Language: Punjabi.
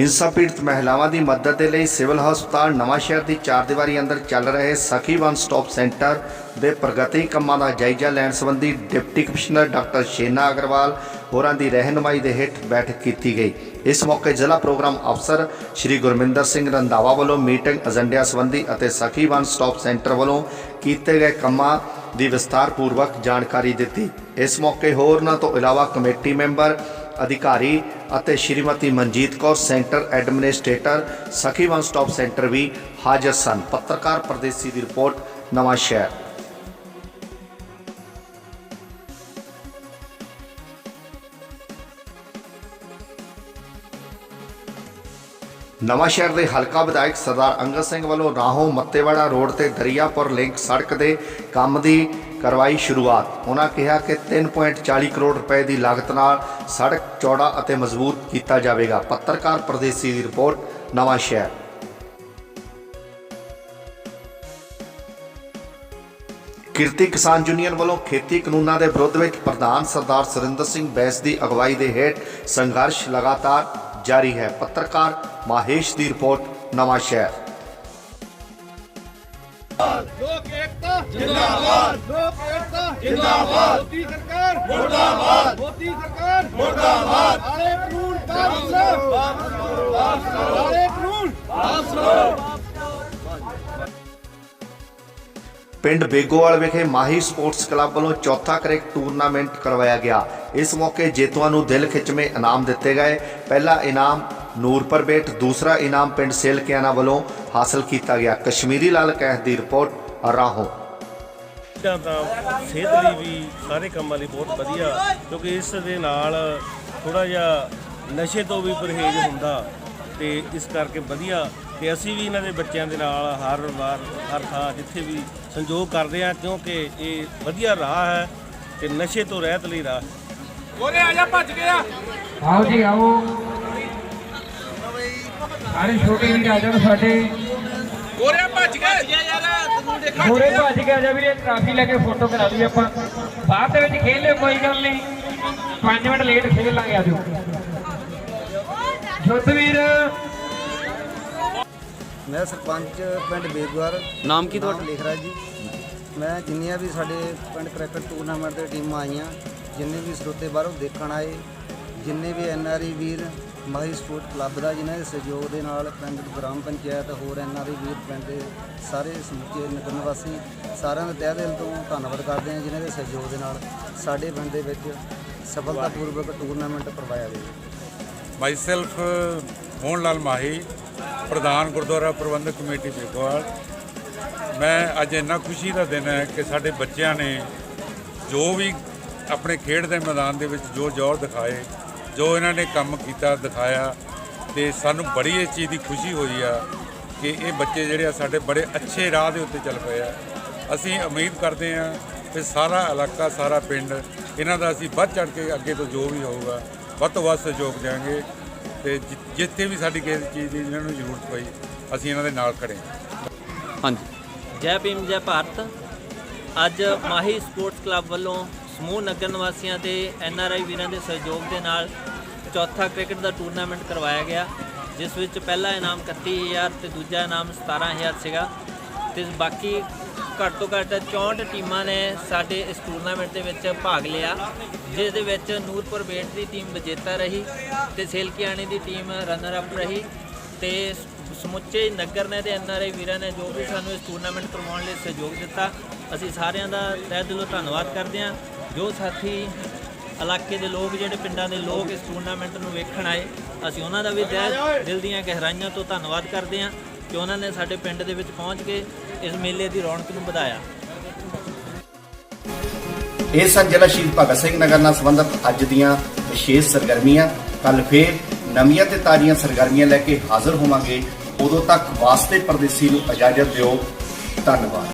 ਹਿੰਸਾ ਪੀੜਤ ਮਹਿਲਾਵਾਂ ਦੀ ਮਦਦ ਦੇ ਲਈ ਸਿਵਲ ਹਸਪਤਾਲ ਨਵਾਂਸ਼ਹਿਰ ਦੀ ਚਾਰ ਦੀਵਾਰੀ ਅੰਦਰ ਚੱਲ ਰਹੇ ਸਖੀ ਵਨ ਸਟਾਪ ਸੈਂਟਰ ਦੇ ਪ੍ਰਗਤੀ ਕੰਮਾਂ ਦਾ ਜਾਇਜ਼ਾ ਲੈਣ ਸੰਬੰਧੀ deputy commissioner doctor Shena Agarwal ਹੋਰਾਂ ਦੀ ਰਹਿਨੁਮਾਈ ਦੇ ਹੇਠ ਬੈਠਕ ਕੀਤੀ ਗਈ। ਇਸ ਮੌਕੇ ਜ਼ਿਲ੍ਹਾ ਪ੍ਰੋਗਰਾਮ ਅਫਸਰ ਸ਼੍ਰੀ ਗੁਰਮਿੰਦਰ ਸਿੰਘ ਰੰਧਾਵਾ ਵੱਲੋਂ ਮੀਟਿੰਗ ਏਜੰਡਿਆਂ ਸੰਬੰਧੀ ਅਤੇ ਸਖੀ ਵਨ ਸਟਾਪ ਸੈਂਟਰ ਵੱਲੋਂ ਕੀਤੇ ਗਏ ਕੰਮਾਂ ਦੀ ਵਿਸਤਾਰਪੂਰਵਕ ਜਾਣਕਾਰੀ ਦਿੱਤੀ। ਇਸ ਮੌਕੇ ਹੋਰਨਾਂ ਤੋਂ ਇਲਾਵਾ ਕਮੇਟੀ ਮੈਂਬਰ ਅਧਿਕਾਰੀ ਅਤੇ Shrimati Manjit Kaur, centre administrator Sakhi one stop centre ਵੀ ਹਾਜ਼ਰ ਸਨ। ਪੱਤਰਕਾਰ ਪ੍ਰਦੇਸੀ ਦੀ ਰਿਪੋਰਟ ਨਵਾਂ ਸ਼ਹਿਰ ਨਵਾਂਸ਼ਹਿਰ ਦੇ ਹਲਕਾ ਵਿਧਾਇਕ ਸਰਦਾਰ ਅੰਗਦ ਸਿੰਘ ਵੱਲੋਂ ਰਾਹੋਂ ਮੱਤੇਵਾੜਾ ਰੋਡ ਤੇ ਦਰਿਆਪੁਰ ਲਿੰਕ ਸੜਕ ਦੇ ਕੰਮ ਦੀ ਕਰਵਾਈ ਸ਼ੁਰੂਆਤ। ਉਹਨਾਂ ਕਿਹਾ ਕਿ 3.40 ਕਰੋੜ ਰੁਪਏ ਦੀ ਲਾਗਤ ਨਾਲ ਸੜਕ ਚੌੜਾ ਅਤੇ ਮਜ਼ਬੂਤ ਕੀਤਾ ਜਾਵੇਗਾ। ਪੱਤਰਕਾਰ ਪ੍ਰਦੇਸੀ ਦੀ ਰਿਪੋਰਟ ਨਵਾਂਸ਼ਹਿਰ ਕਿਰਤੀ ਕਿਸਾਨ ਯੂਨੀਅਨ ਵੱਲੋਂ ਖੇਤੀ ਕਾਨੂੰਨਾਂ ਦੇ ਵਿਰੋਧ ਵਿੱਚ ਪ੍ਰਧਾਨ ਸਰਦਾਰ ਸੁਰਿੰਦਰ ਸਿੰਘ ਬੈਸ ਦੀ ਅਗਵਾਈ ਦੇ ਹੇਠ ਸੰਘਰਸ਼ ਲਗਾਤਾਰ ਜਾਰੀ ਹੈ ਪੱਤਰਕਾਰ ਮਾਹੇਸ਼ ਦੀ ਰਿਪੋਰਟ ਨਵਾਂ ਸ਼ਹਿਰ ਲੋਕ ਏਕਤਾ ਜਿੰਦਾਬਾਦ ਲੋਕ ਏਕਤਾ ਜਿੰਦਾਬਾਦ ਮੋਦੀ ਸਰਕਾਰ ਮੁਰਦਾਬਾਦ ਮੋਦੀ ਸਰਕਾਰ ਮੁਰਦਾਬਾਦ ਕਾਲੇ ਕਾਨੂੰਨ ਵਾਪਸ ਲਓ ਵਾਪਸ ਲਓ ਕਾਲੇ ਕਾਨੂੰਨ ਵਾਪਸ ਲਓ ਪਿੰਡ ਬੇਗੋਵਾਲ ਵਿਖੇ ਮਾਹੀ ਸਪੋਰਟਸ ਕਲੱਬ ਵੱਲੋਂ ਚੌਥਾ ਕ੍ਰਿਕਟ ਟੂਰਨਾਮੈਂਟ ਕਰਵਾਇਆ ਗਿਆ। ਇਸ ਮੌਕੇ ਜੇਤੂਆਂ ਨੂੰ ਦਿਲ ਖਿੱਚਵੇਂ ਇਨਾਮ ਦਿੱਤੇ ਗਏ। ਪਹਿਲਾ ਇਨਾਮ ਨੂਰਪੁਰ ਬੇਟ, ਦੂਸਰਾ ਇਨਾਮ ਪਿੰਡ ਸੇਲਕਿਆਣਾ ਵੱਲੋਂ ਹਾਸਲ ਕੀਤਾ ਗਿਆ। ਕਸ਼ਮੀਰੀ ਲਾਲ ਕਹਿਤ ਦੀ ਰਿਪੋਰਟ, ਰਾਹੋਂ। ਖੇਡਾਂ ਤਾਂ ਸਿਹਤ ਲਈ ਵੀ ਸਾਰੇ ਕੰਮਾਂ ਲਈ ਬਹੁਤ ਵਧੀਆ, ਕਿਉਂਕਿ ਇਸ ਦੇ ਨਾਲ ਥੋੜਾ ਜਿਹਾ ਨਸ਼ੇ ਤੋਂ ਵੀ ਪਰਹੇਜ਼ ਹੁੰਦਾ। ਤੇ ਇਸ ਕਰਕੇ ਵਧੀਆ ਤੇ ਅਸੀਂ ਵੀ ਇਹਨਾਂ ਦੇ ਬੱਚਿਆਂ ਦੇ ਨਾਲ ਹਰ ਵਾਰ ਹਰ ਥਾਂ ਜਿੱਥੇ ਵੀ ਸੰਯੋਗ ਕਰਦੇ ਆ ਕਿਉਂਕਿ ਇਹ ਵਧੀਆ ਰਾਹ ਹੈ ਤੇ ਨਸ਼ੇ ਤੋਂ ਰਹਿਤ ਲਈ ਰਾਹ ਹੈ। ਗੋਰੇ ਆ ਜਾ ਭੱਜ ਗਿਆ ਆਓ ਜੀ ਆਓ। ਸਾਰੇ ਛੋਟੇ ਵੀਰ ਆ ਜਾਣ ਸਾਡੇ। ਗੋਰੇ ਭੱਜ ਗਿਆ ਯਾਰ ਤੂੰ ਦੇਖ ਹੋਰੇ ਭੱਜ ਕੇ ਆ ਜਾ ਵੀਰੇ ਟਰਾਫੀ ਲੈ ਕੇ ਫੋਟੋ ਕਰਾ ਲਈ ਆਪਾਂ। ਬਾਅਦ ਦੇ ਵਿੱਚ ਖੇਡ ਲਿਓ ਕੋਈ ਗੱਲ ਨਹੀਂ। 5 ਮਿੰਟ ਲੇਟ ਖੇਡ ਲਾਂਗੇ ਆ ਜਾਓ ਜੁੱਧ ਵੀਰ ਮੈਂ ਸਰਪੰਚ ਪਿੰਡ ਬੇਗਵਾਰ ਨਾਮ ਕੀ ਤੁਹਾਡਾ? ਲਿਖ ਰਿਹਾ ਜੀ। ਮੈਂ ਜਿੰਨੀਆਂ ਵੀ ਸਾਡੇ ਪਿੰਡ ਕ੍ਰਿਕਟ ਟੂਰਨਾਮੈਂਟ ਦੇ ਟੀਮਾਂ ਆਈਆਂ ਜਿੰਨੇ ਵੀ ਸਰੋਤੇ ਬਾਹਰੋਂ ਦੇਖਣ ਆਏ ਜਿੰਨੇ ਵੀ ਐਨਆਰਈ ਵੀਰ ਮਾਹੀ ਸਪੋਰਟ ਕਲੱਬ ਦਾ ਜਿਨ੍ਹਾਂ ਦੇ ਸਹਿਯੋਗ ਦੇ ਨਾਲ ਪਿੰਡ ਗ੍ਰਾਮ ਪੰਚਾਇਤ ਹੋਰ ਐਨਆਰਈ ਵੀਰ ਪਿੰਡ ਦੇ ਸਾਰੇ ਸਮੁੱਚੇ ਨਗਰ ਨਿਵਾਸੀ ਸਾਰਿਆਂ ਦਾ ਤਹਿ ਦਿਲ ਤੋਂ ਧੰਨਵਾਦ ਕਰਦੇ ਹਾਂ ਜਿਨ੍ਹਾਂ ਦੇ ਸਹਿਯੋਗ ਦੇ ਨਾਲ ਸਾਡੇ ਪਿੰਡ ਦੇ ਵਿੱਚ ਸਫਲਤਾਪੂਰਵਕ ਟੂਰਨਾਮੈਂਟ ਕਰਵਾਇਆ ਗਿਆ। ਮਾਈਸੈਲਫ ਮੋਹਨ ਲਾਲ ਮਾਹੀ, ਪ੍ਰਧਾਨ ਗੁਰਦੁਆਰਾ ਪ੍ਰਬੰਧਕ ਕਮੇਟੀ ਬੇਗੋਵਾਲ ਮੈਂ ਅੱਜ ਇੰਨਾ ਖੁਸ਼ੀ ਦਾ ਦਿਨ ਹੈ ਕਿ ਸਾਡੇ ਬੱਚਿਆਂ ਨੇ ਜੋ ਵੀ ਆਪਣੇ ਖੇਡ ਦੇ ਮੈਦਾਨ ਦੇ ਵਿੱਚ ਜੋ ਜ਼ੋਰ ਦਿਖਾਏ, ਜੋ ਇਹਨਾਂ ਨੇ ਕੰਮ ਕੀਤਾ, ਦਿਖਾਇਆ, ਤੇ ਸਾਨੂੰ ਬੜੀ ਇਸ ਚੀਜ਼ ਦੀ ਖੁਸ਼ੀ ਹੋਈ ਆ ਕਿ ਇਹ ਬੱਚੇ ਜਿਹੜੇ ਆ ਸਾਡੇ ਬੜੇ ਅੱਛੇ ਰਾਹ ਦੇ ਉੱਤੇ ਚੱਲ ਪਏ ਆ। ਅਸੀਂ ਉਮੀਦ ਕਰਦੇ ਹਾਂ ਕਿ ਸਾਰਾ ਇਲਾਕਾ, ਸਾਰਾ ਪਿੰਡ, ਇਹਨਾਂ ਦਾ ਅਸੀਂ ਵੱਧ ਚੜ ਕੇ ਅੱਗੇ ਤੋਂ ਜੋ ਵੀ ਹੋਊਗਾ ਵੱਧ ਤੋਂ ਵੱਧ ਸਹਿਯੋਗ ਦੇਵਾਂਗੇ ਤੇ ਜਿ- ਜਿੱਥੇ ਵੀ ਸਾਡੀ ਕਿਸੇ ਚੀਜ਼ ਦੀ ਇਹਨਾਂ ਨੂੰ ਜ਼ਰੂਰਤ ਪਈ, ਅਸੀਂ ਇਹਨਾਂ ਦੇ ਨਾਲ ਖੜੇ ਹਾਂ। ਹਾਂਜੀ। ਜੈ ਭੀਮ, ਜੈ ਭਾਰਤ। ਅੱਜ ਮਾਹੀ ਸਪੋਰਟਸ ਕਲੱਬ ਵੱਲੋਂ ਸਮੂਹ ਨਗਰ ਨਿਵਾਸੀਆਂ ਤੇ ਐਨ ਆਰ ਆਈ ਵੀਰਾਂ ਦੇ ਸਹਿਯੋਗ ਦੇ ਨਾਲ ਚੌਥਾ ਕ੍ਰਿਕਟ ਦਾ ਟੂਰਨਾਮੈਂਟ ਕਰਵਾਇਆ ਗਿਆ, ਜਿਸ ਵਿੱਚ ਪਹਿਲਾ ਇਨਾਮ 31000 ਤੇ ਦੂਜਾ ਇਨਾਮ 17000 ਸੀਗਾ ਤੇ ਬਾਕੀ ਘੱਟ ਤੋਂ ਘੱਟ 64 ਟੀਮਾਂ ਨੇ ਸਾਡੇ ਇਸ ਟੂਰਨਾਮੈਂਟ ਦੇ ਵਿੱਚ ਭਾਗ ਲਿਆ, ਜਿਸ ਦੇ ਵਿੱਚ ਨੂਰਪੁਰ ਬੇਟ ਦੀ ਟੀਮ ਵਿਜੇਤਾ ਰਹੀ ਤੇ ਸੇਲਕੀਆਣੀ ਦੀ ਟੀਮ ਰਨਰ ਅਪ ਰਹੀ ਤੇ ਸਮੁੱਚੇ ਨਗਰ ਨੇ ਤੇ ਐਨਆਰਆਈ ਵੀਰਾਂ ਨੇ ਜੋ ਵੀ ਸਾਨੂੰ ਇਸ ਟੂਰਨਾਮੈਂਟ ਕਰਵਾਉਣ ਲਈ ਸਹਿਯੋਗ ਦਿੱਤਾ, ਅਸੀਂ ਸਾਰਿਆਂ ਦਾ ਤਹਿ ਦਿਲੋਂ ਧੰਨਵਾਦ ਕਰਦੇ ਹਾਂ। ਜੋ ਸਾਥੀ ਇਲਾਕੇ ਦੇ ਲੋਕ, ਜਿਹੜੇ ਪਿੰਡਾਂ ਦੇ ਲੋਕ ਇਸ ਟੂਰਨਾਮੈਂਟ ਨੂੰ ਵੇਖਣ ਆਏ, ਅਸੀਂ ਉਹਨਾਂ ਦਾ ਵੀ ਤਹਿ ਦਿਲ ਦੀਆਂ ਗਹਿਰਾਈਆਂ ਤੋਂ ਧੰਨਵਾਦ ਕਰਦੇ ਹਾਂ। ਕਿ ਉਹਨਾਂ ਨੇ ਸਾਡੇ ਪਿੰਡ ਦੇ ਵਿੱਚ ਪਹੁੰਚ ਕੇ ਇਸ ਮੇਲੇ ਦੀ ਰੌਣਕ ਨੂੰ ਵਧਾਇਆ। ਇਹ ਸਨ ਜ਼ਿਲ੍ਹਾ ਸ਼ਹੀਦ ਭਗਤ ਸਿੰਘ ਨਗਰ ਨਾਲ ਸੰਬੰਧਿਤ ਅੱਜ ਦੀਆਂ ਵਿਸ਼ੇਸ਼ ਸਰਗਰਮੀਆਂ। ਕੱਲ ਫੇਰ ਨਵੀਆਂ ਤੇ ਤਾਜ਼ੀਆਂ ਸਰਗਰਮੀਆਂ ਲੈ ਕੇ ਹਾਜ਼ਰ ਹੋਵਾਂਗੇ। ਉਦੋਂ ਤੱਕ ਵਾਸਤੇ ਪਰਦੇਸੀ ਨੂੰ ਇਜਾਜ਼ਤ ਦਿਓ। ਧੰਨਵਾਦ।